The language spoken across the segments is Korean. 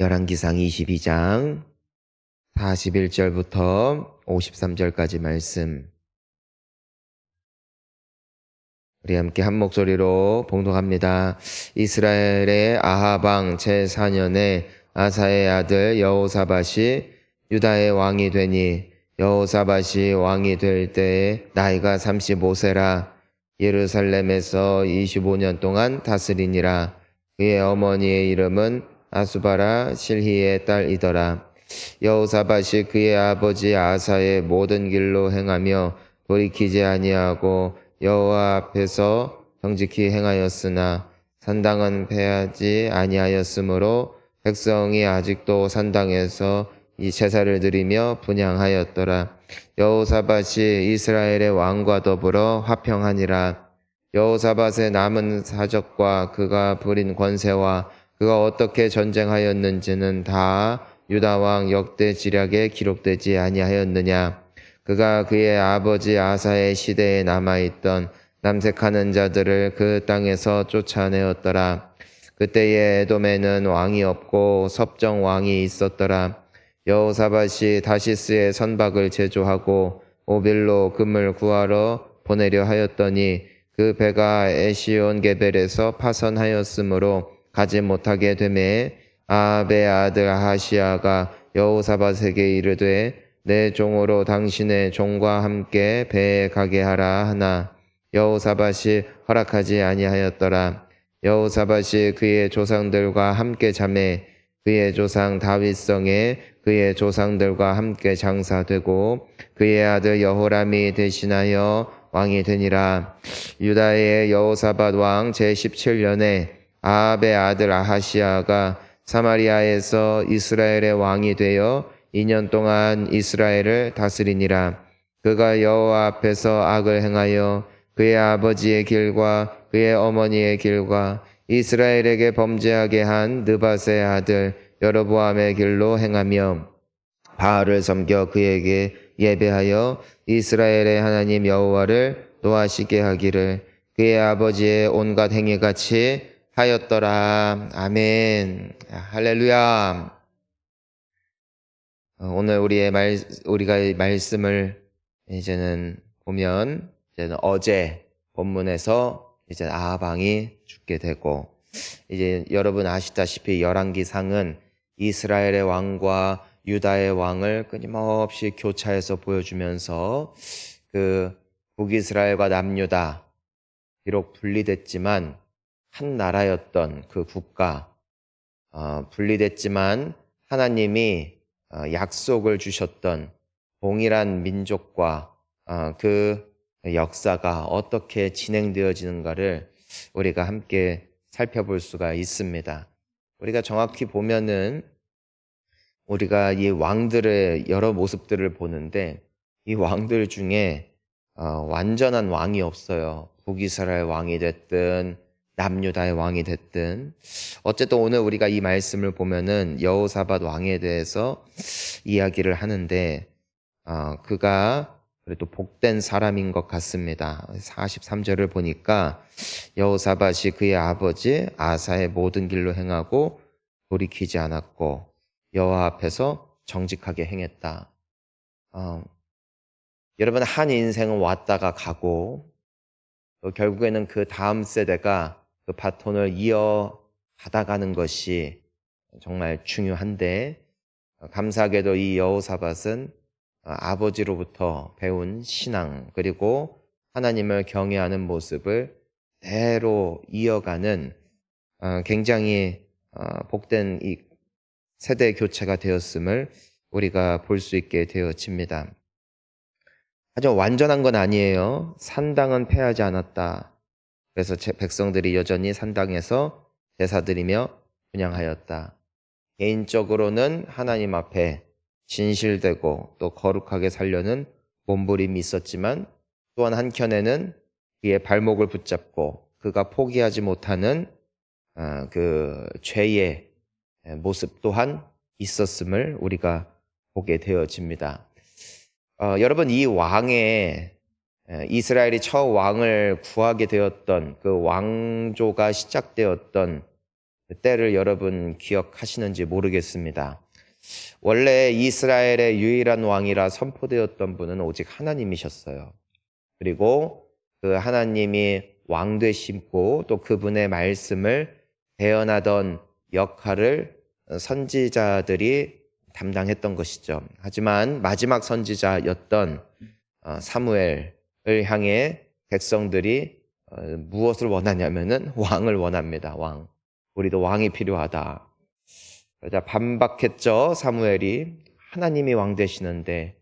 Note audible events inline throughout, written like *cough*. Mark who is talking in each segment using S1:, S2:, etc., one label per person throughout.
S1: 열왕기상 22장 41절부터 53절까지 말씀. 우리 함께 한 목소리로 봉독합니다. 이스라엘의 아하방 제4년에 아사의 아들 여호사밧이 유다의 왕이 되니 여호사밧이 왕이 될 때에 나이가 35세라. 예루살렘에서 25년 동안 다스리니라. 그의 어머니의 이름은 아수바라 실히의 딸이더라. 여호사밧이 그의 아버지 아사의 모든 길로 행하며 돌이키지 아니하고 여호와 앞에서 정직히 행하였으나 산당은 패하지 아니하였으므로 백성이 아직도 산당에서 이 제사를 드리며 분양하였더라. 여호사밧이 이스라엘의 왕과 더불어 화평하니라. 여호사밧의 남은 사적과 그가 부린 권세와 그가 어떻게 전쟁하였는지는 다 유다 왕 역대 지략에 기록되지 아니하였느냐. 그가 그의 아버지 아사의 시대에 남아 있던 남색하는 자들을 그 땅에서 쫓아내었더라. 그때에 에돔에는 왕이 없고 섭정 왕이 있었더라. 여호사밧이 다시스의 선박을 제조하고 오빌로 금을 구하러 보내려 하였더니 그 배가 에시온 게벨에서 파선하였으므로 가지 못하게 되매 아합의 아들 하시아가 여호사밧에게 이르되 내 종으로 당신의 종과 함께 배에 가게 하라 하나. 여호사밧이 허락하지 아니하였더라. 여호사밧이 그의 조상들과 함께 잠에 그의 조상 다윗성에 그의 조상들과 함께 장사되고 그의 아들 여호람이 대신하여 왕이 되니라. 유다의 여호사밧 왕 제17년에 아합의 아들 아하시아가 사마리아에서 이스라엘의 왕이 되어 2년 동안 이스라엘을 다스리니라. 그가 여호와 앞에서 악을 행하여 그의 아버지의 길과 그의 어머니의 길과 이스라엘에게 범죄하게 한 느바스의 아들 여로보암의 길로 행하며 바알을 섬겨 그에게 예배하여 이스라엘의 하나님 여호와를 노하시게 하기를 그의 아버지의 온갖 행위같이 하였더라. 아멘. 할렐루야. 어, 오늘 우리의 말, 우리가 이 말씀을 이제는 보면, 이제는 어제 본문에서 이제 아방이 죽게 되고, 이제 여러분 아시다시피 열왕기상은 이스라엘의 왕과 유다의 왕을 끊임없이 교차해서 보여주면서 그 북이스라엘과 남유다 비록 분리됐지만 한 나라였던 그 국가 어, 분리됐지만 하나님이 어, 약속을 주셨던 동일한 민족과 어, 그 역사가 어떻게 진행되어지는가를 우리가 함께 살펴볼 수가 있습니다. 우리가 정확히 보면은 우리가 이 왕들의 여러 모습들을 보는데 이 왕들 중에 어, 완전한 왕이 없어요. 북이스라엘 왕이 됐든 남유다의 왕이 됐든 어쨌든 오늘 우리가 이 말씀을 보면은 여호사밧 왕에 대해서 이야기를 하는데 어, 그가 그래도 복된 사람인 것 같습니다. 43절을 보니까 여호사밧이 그의 아버지 아사의 모든 길로 행하고 돌이키지 않았고 여호와 앞에서 정직하게 행했다. 어, 여러분 한 인생은 왔다가 가고 결국에는 그 다음 세대가 그 바톤을 이어 받아가는 것이 정말 중요한데 감사하게도 이 여호사밧은 아버지로부터 배운 신앙 그리고 하나님을 경외하는 모습을 대로 이어가는 어, 굉장히 어, 복된 이 세대 교체가 되었음을 우리가 볼 수 있게 되어집니다. 하지만 완전한 건 아니에요. 산당은 패하지 않았다. 그래서 백성들이 여전히 산당에서 제사드리며 분양하였다. 개인적으로는 하나님 앞에 진실되고 또 거룩하게 살려는 몸부림이 있었지만 또한 한켠에는 그의 발목을 붙잡고 그가 포기하지 못하는 아, 그 죄의 모습 또한 있었음을 우리가 보게 되어집니다. 어, 여러분 이 왕의 이스라엘이 처음 왕을 구하게 되었던 그 왕조가 시작되었던 때를 여러분 기억하시는지 모르겠습니다. 원래 이스라엘의 유일한 왕이라 선포되었던 분은 오직 하나님이셨어요. 그리고 그 하나님이 왕 되심고 또 그분의 말씀을 대언하던 역할을 선지자들이 담당했던 것이죠. 하지만 마지막 선지자였던 어, 사무엘을 향해 백성들이 어, 무엇을 원하냐면은 왕을 원합니다. 왕. 우리도 왕이 필요하다. 그러자 반박했죠. 사무엘이 하나님이 왕 되시는데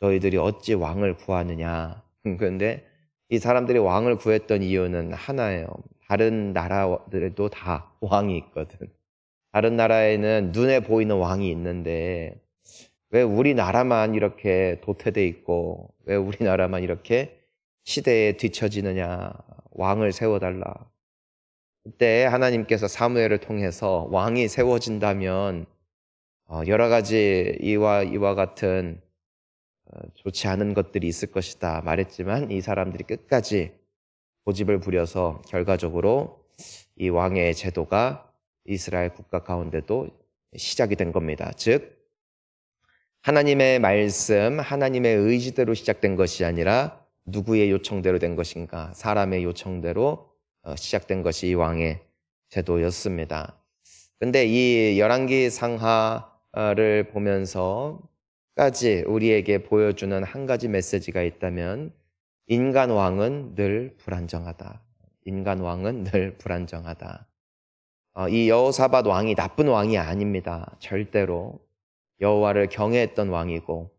S1: 너희들이 어찌 왕을 구하느냐. *laughs* 그런데 이 사람들이 왕을 구했던 이유는 하나예요. 다른 나라들에도 다 왕이 있거든. 다른 나라에는 눈에 보이는 왕이 있는데 왜 우리나라만 이렇게 도태돼 있고 왜 우리나라만 이렇게 시대에 뒤처지느냐 왕을 세워달라 그때 하나님께서 사무엘을 통해서 왕이 세워진다면 어, 여러 가지 이와 이와 같은 어, 좋지 않은 것들이 있을 것이다 말했지만 이 사람들이 끝까지 고집을 부려서 결과적으로 이 왕의 제도가 이스라엘 국가 가운데도 시작이 된 겁니다. 즉, 하나님의 말씀, 하나님의 의지대로 시작된 것이 아니라 누구의 요청대로 된 것인가? 사람의 요청대로 어, 시작된 것이 이 왕의 제도였습니다. 근데 이 열왕기 상하를 보면서까지 우리에게 보여주는 한 가지 메시지가 있다면 인간 왕은 늘 불안정하다. 인간 왕은 늘 불안정하다. 어, 이 여호사밧 왕이 나쁜 왕이 아닙니다. 절대로 여호와를 경외했던 왕이고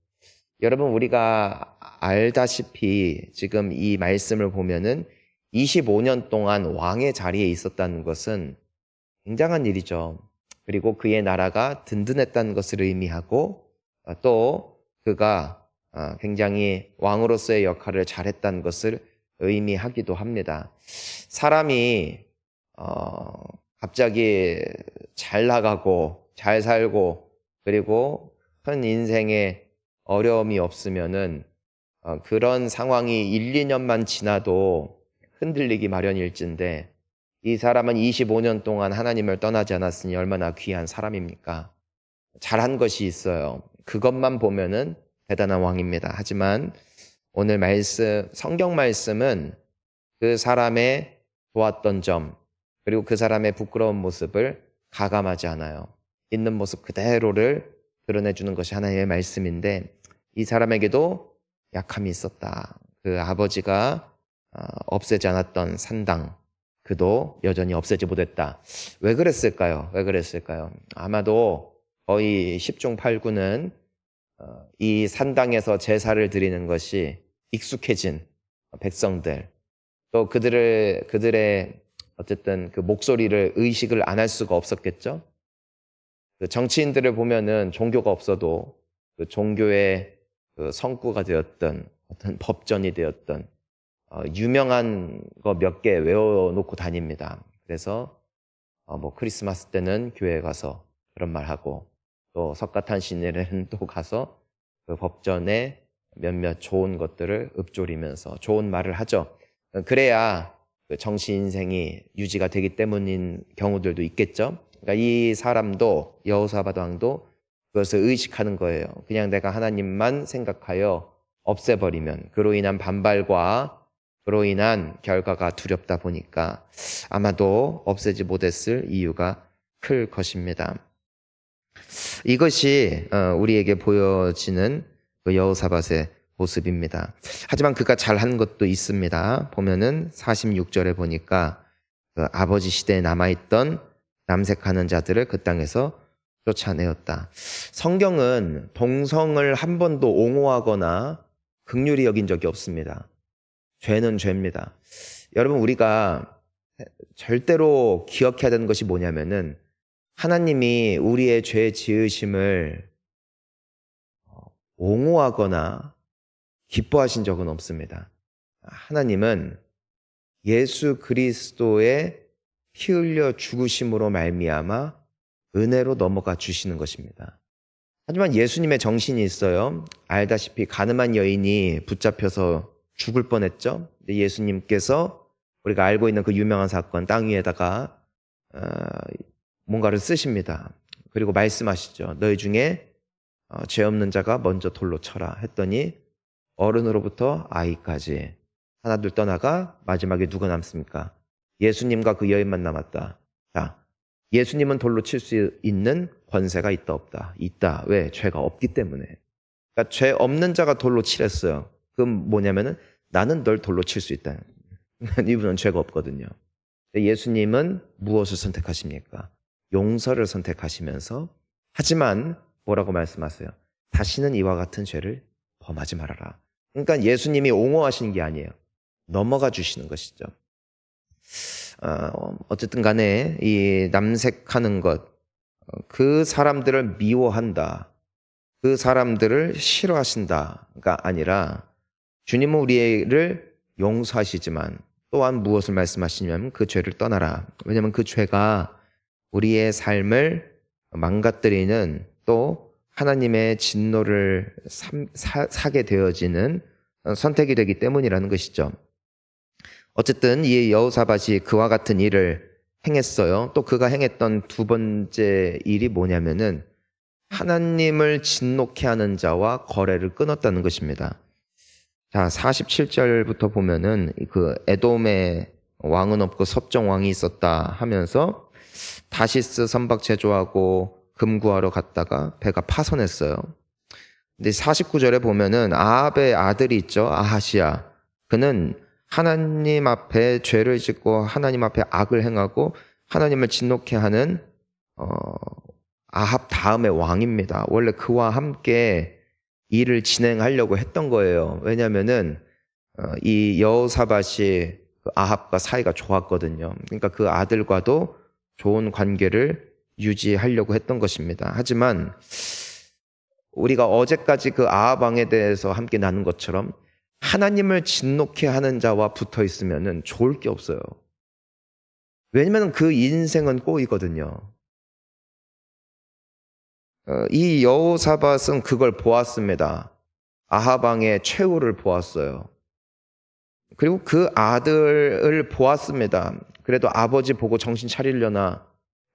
S1: 여러분 우리가 알다시피 지금 이 말씀을 보면은 25년 동안 왕의 자리에 있었다는 것은 굉장한 일이죠. 그리고 그의 나라가 든든했다는 것을 의미하고 어, 또 그가 어, 굉장히 왕으로서의 역할을 잘했다는 것을 의미하기도 합니다. 사람이 어, 갑자기 잘 나가고 잘 살고 그리고 큰 인생에 어려움이 없으면은 어, 그런 상황이 1, 2년만 지나도 흔들리기 마련일진데 이 사람은 25년 동안 하나님을 떠나지 않았으니 얼마나 귀한 사람입니까? 잘한 것이 있어요. 그것만 보면은 대단한 왕입니다. 하지만 오늘 말씀, 성경 말씀은 그 사람의 좋았던 점, 그리고 그 사람의 부끄러운 모습을 가감하지 않아요. 있는 모습 그대로를 드러내 주는 것이 하나님의 말씀인데 이 사람에게도 약함이 있었다. 그 아버지가 어, 없애지 않았던 산당, 그도 여전히 없애지 못했다. 왜 그랬을까요? 왜 그랬을까요? 아마도 거의 10중 8구는 어, 이 산당에서 제사를 드리는 것이 익숙해진 백성들, 또 그들을, 그들의 어쨌든 그 목소리를 의식을 안 할 수가 없었겠죠. 그 정치인들을 보면은 종교가 없어도 그 종교의 그 성구가 되었던 어떤 법전이 되었던 어, 유명한 거 몇 개 외워놓고 다닙니다. 그래서 어, 뭐 크리스마스 때는 교회 가서 그런 말 하고 또 석가탄신일에는 *laughs* 또 가서 그 법전에 몇몇 좋은 것들을 읊조리면서 좋은 말을 하죠. 그래야 그 정치 인생이 유지가 되기 때문인 경우들도 있겠죠. 그러니까 이 사람도 여호사밧 왕도 그것을 의식하는 거예요. 그냥 내가 하나님만 생각하여 없애버리면 그로 인한 반발과 그로 인한 결과가 두렵다 보니까 아마도 없애지 못했을 이유가 클 것입니다. 이것이 어, 우리에게 보여지는 그 여호사밧의 모습입니다. 하지만 그가 잘한 것도 있습니다. 보면은 46절에 보니까 그 아버지 시대에 남아있던 남색하는 자들을 그 땅에서 쫓아내었다. 성경은 동성을 한 번도 옹호하거나 극률이 여긴 적이 없습니다. 죄는 죄입니다. 여러분, 우리가 절대로 기억해야 되는 것이 뭐냐면은 하나님이 우리의 죄 지으심을 옹호하거나 기뻐하신 적은 없습니다. 하나님은 예수 그리스도의 피 흘려 죽으심으로 말미암아 은혜로 넘어가 주시는 것입니다. 하지만 예수님의 정신이 있어요. 알다시피 가늠한 여인이 붙잡혀서 죽을 뻔했죠. 예수님께서 우리가 알고 있는 그 유명한 사건 땅 위에다가 어, 뭔가를 쓰십니다. 그리고 말씀하시죠. 너희 중에 어, 죄 없는 자가 먼저 돌로 쳐라 했더니 어른으로부터 아이까지 하나둘 떠나가 마지막에 누가 남습니까? 예수님과 그 여인만 남았다. 자, 예수님은 돌로 칠 수 있는 권세가 있다 없다. 있다. 왜? 죄가 없기 때문에. 그러니까 죄 없는 자가 돌로 칠했어요. 그럼 뭐냐면은 나는 널 돌로 칠 수 있다. *laughs* 이분은 죄가 없거든요. 예수님은 무엇을 선택하십니까? 용서를 선택하시면서 하지만 뭐라고 말씀하세요? 다시는 이와 같은 죄를 범하지 말아라. 그러니까 예수님이 옹호하시는 게 아니에요. 넘어가 주시는 것이죠. 어, 어쨌든 간에 이 남색하는 것, 어, 그 사람들을 미워한다. 그 사람들을 싫어하신다가 아니라 주님은 우리를 용서하시지만 또한 무엇을 말씀하시냐면 그 죄를 떠나라. 왜냐하면 그 죄가 우리의 삶을 망가뜨리는 또 하나님의 진노를 삼, 사, 사 게 되어지는 선택이 되기 때문이라는 것이죠. 어쨌든 이 여호사밭이 그와 같은 일을 행했어요. 또 그가 행했던 두 번째 일이 뭐냐면은 하나님을 진노케 하는 자와 거래를 끊었다는 것입니다. 자, 47절부터 보면은 그 에돔의 왕은 없고 섭정 왕이 있었다 하면서 다시스 선박 제조하고 금구하러 갔다가 배가 파손했어요. 근데 49절에 보면은 아합의 아들이 있죠. 아하시아. 그는 하나님 앞에 죄를 짓고 하나님 앞에 악을 행하고 하나님을 진노케 하는 어, 아합 다음의 왕입니다. 원래 그와 함께 일을 진행하려고 했던 거예요. 왜냐하면은 어, 이 여호사밭이 그 아합과 사이가 좋았거든요. 그러니까 그 아들과도 좋은 관계를 유지하려고 했던 것입니다. 하지만 우리가 어제까지 그 아합 왕에 대해서 함께 나눈 것처럼 하나님을 진노케 하는 자와 붙어 있으면 좋을 게 없어요. 왜냐면 그 인생은 꼬이거든요. 어, 이 여호사밧은 그걸 보았습니다. 아하방의 최후를 보았어요. 그리고 그 아들을 보았습니다. 그래도 아버지 보고 정신 차리려나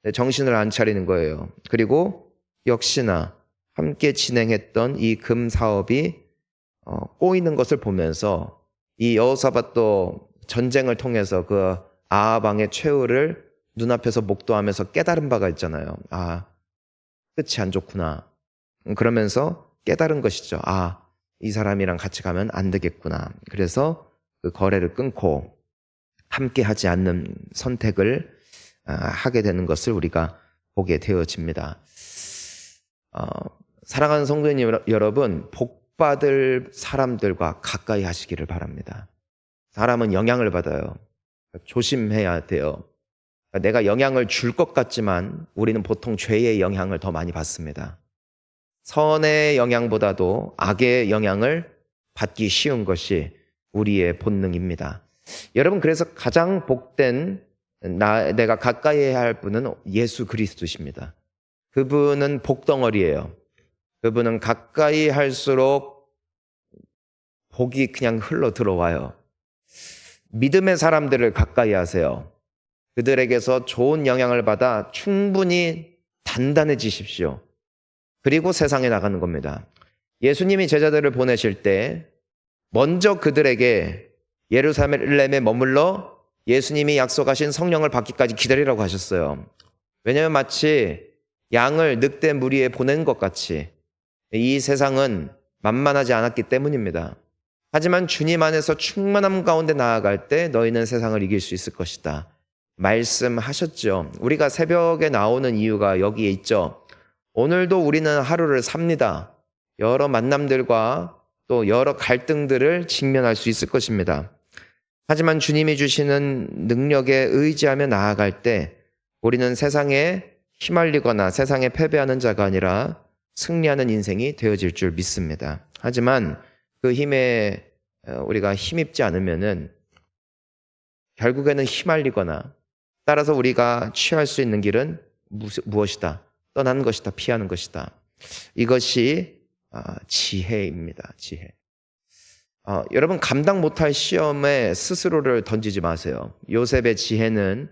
S1: 네, 정신을 안 차리는 거예요. 그리고 역시나 함께 진행했던 이 금 사업이 어, 꼬이는 것을 보면서 이 여호사밧도 전쟁을 통해서 그 아하방의 최후를 눈앞에서 목도하면서 깨달은 바가 있잖아요. 아, 끝이 안 좋구나. 그러면서 깨달은 것이죠. 아, 이 사람이랑 같이 가면 안 되겠구나. 그래서 그 거래를 끊고 함께 하지 않는 선택을 아, 하게 되는 것을 우리가 보게 되어집니다. 어, 사랑하는 성도님 여러분, 복 받을 사람들과 가까이 하시기를 바랍니다. 사람은 영향을 받아요. 조심해야 돼요. 내가 영향을 줄 것 같지만 우리는 보통 죄의 영향을 더 많이 받습니다. 선의 영향보다도 악의 영향을 받기 쉬운 것이 우리의 본능입니다. 여러분, 그래서 가장 복된 나, 내가 가까이 해야 할 분은 예수 그리스도십니다. 그분은 복덩어리예요. 그분은 가까이 할수록 복이 그냥 흘러 들어와요. 믿음의 사람들을 가까이 하세요. 그들에게서 좋은 영향을 받아 충분히 단단해지십시오. 그리고 세상에 나가는 겁니다. 예수님이 제자들을 보내실 때 먼저 그들에게 예루살렘에 머물러 예수님이 약속하신 성령을 받기까지 기다리라고 하셨어요. 왜냐하면 마치 양을 늑대 무리에 보낸 것 같이 이 세상은 만만하지 않았기 때문입니다. 하지만 주님 안에서 충만함 가운데 나아갈 때 너희는 세상을 이길 수 있을 것이다. 말씀하셨죠. 우리가 새벽에 나오는 이유가 여기에 있죠. 오늘도 우리는 하루를 삽니다. 여러 만남들과 또 여러 갈등들을 직면할 수 있을 것입니다. 하지만 주님이 주시는 능력에 의지하며 나아갈 때 우리는 세상에 휘말리거나 세상에 패배하는 자가 아니라 승리하는 인생이 되어질 줄 믿습니다. 하지만 그 힘에 어, 우리가 힘입지 않으면은 결국에는 휘말리거나 따라서 우리가 취할 수 있는 길은 무엇이다? 떠나는 것이다. 피하는 것이다. 이것이 아, 지혜입니다. 지혜. 어, 여러분 감당 못할 시험에 스스로를 던지지 마세요. 요셉의 지혜는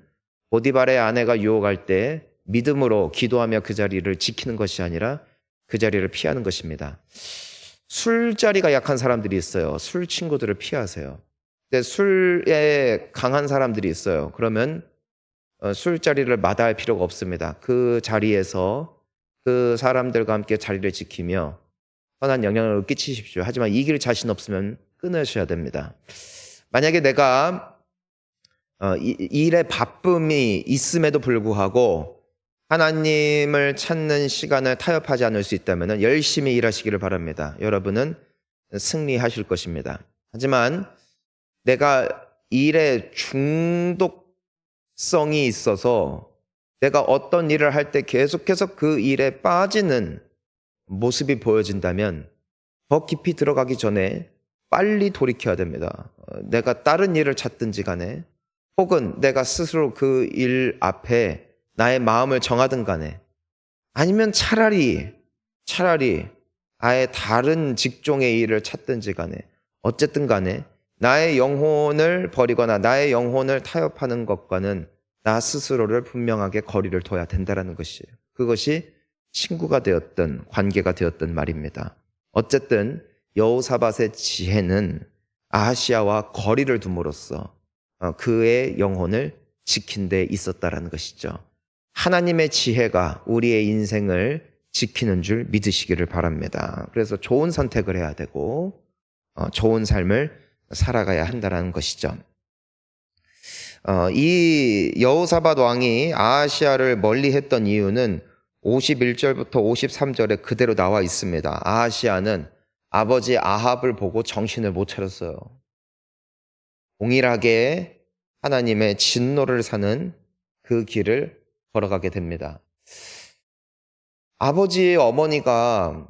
S1: 보디발의 아내가 유혹할 때 믿음으로 기도하며 그 자리를 지키는 것이 아니라 그 자리를 피하는 것입니다. 술자리가 약한 사람들이 있어요. 술 친구들을 피하세요. 근데 술에 강한 사람들이 있어요. 그러면 어, 술자리를 마다할 필요가 없습니다. 그 자리에서 그 사람들과 함께 자리를 지키며 선한 영향을 끼치십시오. 하지만 이길 자신 없으면 끊으셔야 됩니다. 만약에 내가 어, 이- 일에 바쁨이 있음에도 불구하고 하나님을 찾는 시간을 타협하지 않을 수 있다면 열심히 일하시기를 바랍니다. 여러분은 승리하실 것입니다. 하지만 내가 일에 중독성이 있어서 내가 어떤 일을 할 때 계속해서 그 일에 빠지는 모습이 보여진다면 더 깊이 들어가기 전에 빨리 돌이켜야 됩니다. 어, 내가 다른 일을 찾든지 간에 혹은 내가 스스로 그 일 앞에 나의 마음을 정하든 간에 아니면 차라리 차라리 아예 다른 직종의 일을 찾든지 간에 어쨌든 간에 나의 영혼을 버리거나 나의 영혼을 타협하는 것과는 나 스스로를 분명하게 거리를 둬야 된다라는 것이에요. 그것이 친구가 되었든 관계가 되었든 말입니다. 어쨌든 여호사밧의 지혜는 아하시아와 거리를 둠으로써 어, 그의 영혼을 지킨 데 있었다라는 것이죠. 하나님의 지혜가 우리의 인생을 지키는 줄 믿으시기를 바랍니다. 그래서 좋은 선택을 해야 되고 어, 좋은 삶을 살아가야 한다라는 것이죠. 어, 이 여호사밧 왕이 아하시아를 멀리했던 이유는 51절부터 53절에 그대로 나와 있습니다. 아하시아는 아버지 아합을 보고 정신을 못 차렸어요. 동일하게 하나님의 진노를 사는 그 길을 걸어가게 됩니다. 아버지의 어머니가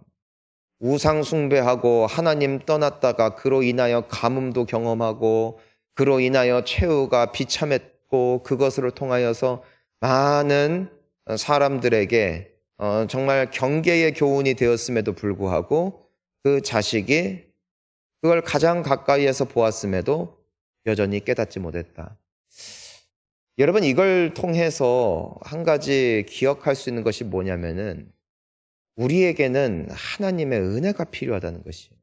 S1: 우상 숭배하고 하나님 떠났다가 그로 인하여 가뭄도 경험하고 그로 인하여 최후가 비참했고 그것으로 통하여서 많은 사람들에게 어, 정말 경계의 교훈이 되었음에도 불구하고 그 자식이 그걸 가장 가까이에서 보았음에도 여전히 깨닫지 못했다. 여러분 이걸 통해서 한 가지 기억할 수 있는 것이 뭐냐면은 우리에게는 하나님의 은혜가 필요하다는 것이에요.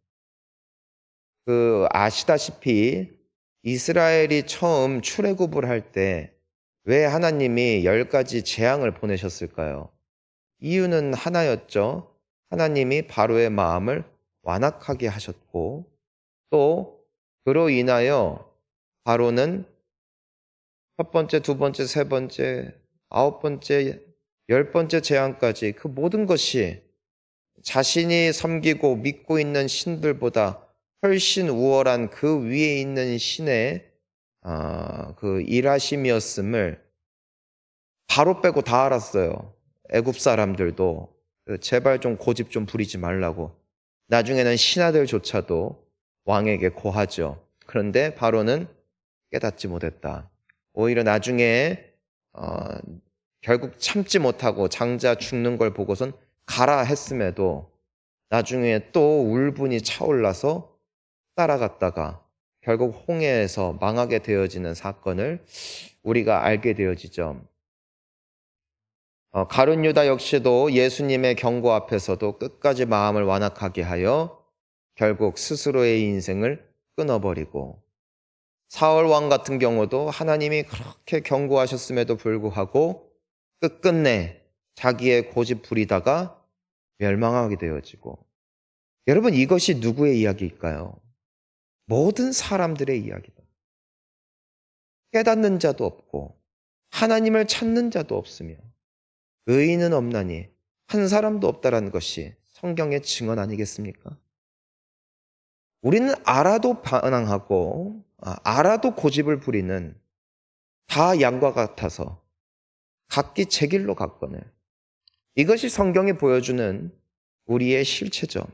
S1: 그 아시다시피 이스라엘이 처음 출애굽을 할 때 왜 하나님이 열 가지 재앙을 보내셨을까요? 이유는 하나였죠. 하나님이 바로의 마음을 완악하게 하셨고 또 그로 인하여 바로는 첫 번째, 두 번째, 세 번째, 아홉 번째, 열 번째 재앙까지 그 모든 것이 자신이 섬기고 믿고 있는 신들보다 훨씬 우월한 그 위에 있는 신의 아, 그 일하심이었음을 바로 빼고 다 알았어요. 애굽 사람들도 제발 좀 고집 좀 부리지 말라고. 나중에는 신하들조차도 왕에게 고하죠. 그런데 바로는 깨닫지 못했다. 오히려 나중에 어, 결국 참지 못하고 장자 죽는 걸 보고선 가라 했음에도 나중에 또 울분이 차올라서 따라갔다가 결국 홍해에서 망하게 되어지는 사건을 우리가 알게 되어지죠. 어, 가룟 유다 역시도 예수님의 경고 앞에서도 끝까지 마음을 완악하게 하여 결국 스스로의 인생을 끊어버리고 사울 왕 같은 경우도 하나님이 그렇게 경고하셨음에도 불구하고 끝끝내 자기의 고집 부리다가 멸망하게 되어지고 여러분 이것이 누구의 이야기일까요? 모든 사람들의 이야기다. 깨닫는 자도 없고 하나님을 찾는 자도 없으며 의인은 없나니 한 사람도 없다라는 것이 성경의 증언 아니겠습니까? 우리는 알아도 반항하고 아, 알아도 고집을 부리는 다 양과 같아서 각기 제 길로 갔거늘 이것이 성경이 보여주는 우리의 실체죠.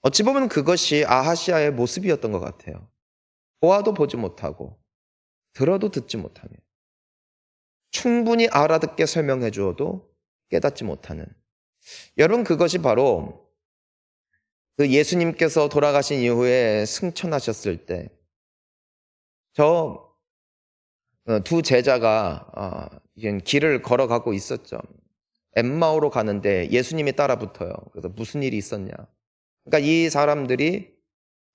S1: 어찌 보면 그것이 아하시아의 모습이었던 것 같아요. 보아도 보지 못하고 들어도 듣지 못하며 충분히 알아듣게 설명해 주어도 깨닫지 못하는 여러분 그것이 바로 그 예수님께서 돌아가신 이후에 승천하셨을 때 저 어, 두 제자가 어, 길을 걸어가고 있었죠. 엠마오로 가는데 예수님이 따라 붙어요. 그래서 무슨 일이 있었냐? 그러니까 이 사람들이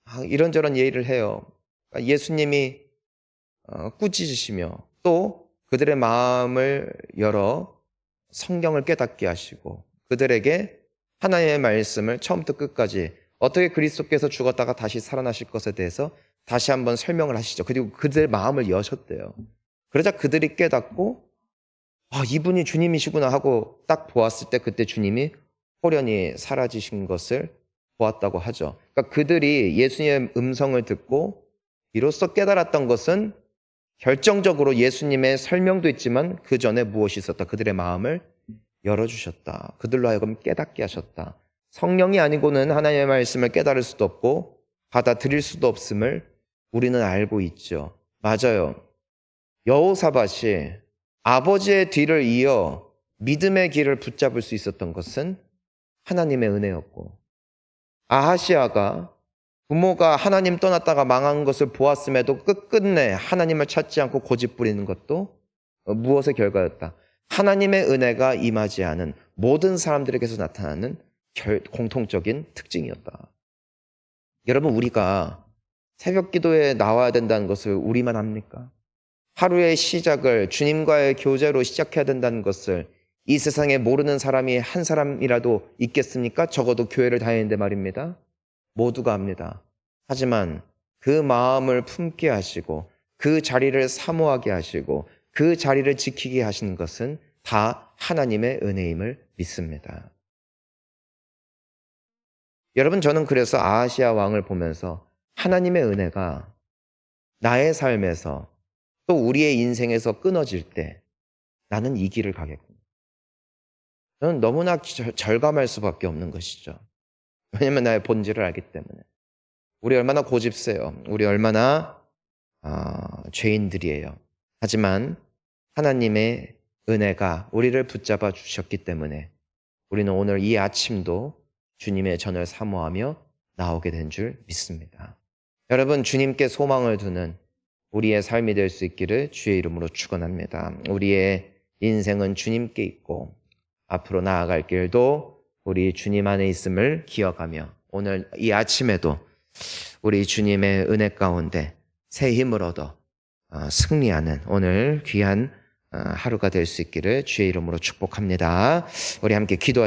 S1: 아, 이런저런 얘기를 해요. 그러니까 예수님이 어, 꾸짖으시며 또 그들의 마음을 열어 성경을 깨닫게 하시고 그들에게 하나님의 말씀을 처음부터 끝까지 어떻게 그리스도께서 죽었다가 다시 살아나실 것에 대해서 다시 한번 설명을 하시죠. 그리고 그들의 마음을 여셨대요. 그러자 그들이 깨닫고 아, 이분이 주님이시구나 하고 딱 보았을 때 그때 주님이 호련히 사라지신 것을 보았다고 하죠. 그러니까 그들이 예수님의 음성을 듣고 이로써 깨달았던 것은 결정적으로 예수님의 설명도 있지만 그 전에 무엇이 있었다. 그들의 마음을 열어주셨다. 그들로 하여금 깨닫게 하셨다. 성령이 아니고는 하나님의 말씀을 깨달을 수도 없고 받아들일 수도 없음을 우리는 알고 있죠. 맞아요. 여호사밭이 아버지의 뒤를 이어 믿음의 길을 붙잡을 수 있었던 것은 하나님의 은혜였고 아하시아가 부모가 하나님 떠났다가 망한 것을 보았음에도 끝끝내 하나님을 찾지 않고 고집 부리는 것도 무엇의 결과였다. 하나님의 은혜가 임하지 않은 모든 사람들에게서 나타나는 결- 공통적인 특징이었다. 여러분, 우리가 새벽 기도에 나와야 된다는 것을 우리만 합니까? 하루의 시작을 주님과의 교제로 시작해야 된다는 것을 이 세상에 모르는 사람이 한 사람이라도 있겠습니까? 적어도 교회를 다니는데 말입니다. 모두가 합니다. 하지만 그 마음을 품게 하시고 그 자리를 사모하게 하시고 그 자리를 지키게 하시는 것은 다 하나님의 은혜임을 믿습니다. 여러분, 저는 그래서 아시아 왕을 보면서 하나님의 은혜가 나의 삶에서 또 우리의 인생에서 끊어질 때 나는 이 길을 가겠구나. 저는 너무나 절- 절감할 수밖에 없는 것이죠. 왜냐면 나의 본질을 알기 때문에. 우리 얼마나 고집세요. 우리 얼마나 아, 죄인들이에요. 하지만 하나님의 은혜가 우리를 붙잡아 주셨기 때문에 우리는 오늘 이 아침도 주님의 전을 사모하며 나오게 된 줄 믿습니다. 여러분 주님께 소망을 두는 우리의 삶이 될 수 있기를 주의 이름으로 축원합니다. 우리의 인생은 주님께 있고 앞으로 나아갈 길도 우리 주님 안에 있음을 기억하며 오늘 이 아침에도 우리 주님의 은혜 가운데 새 힘을 얻어 어, 승리하는 오늘 귀한 어, 하루가 될 수 있기를 주의 이름으로 축복합니다. 우리 함께 기도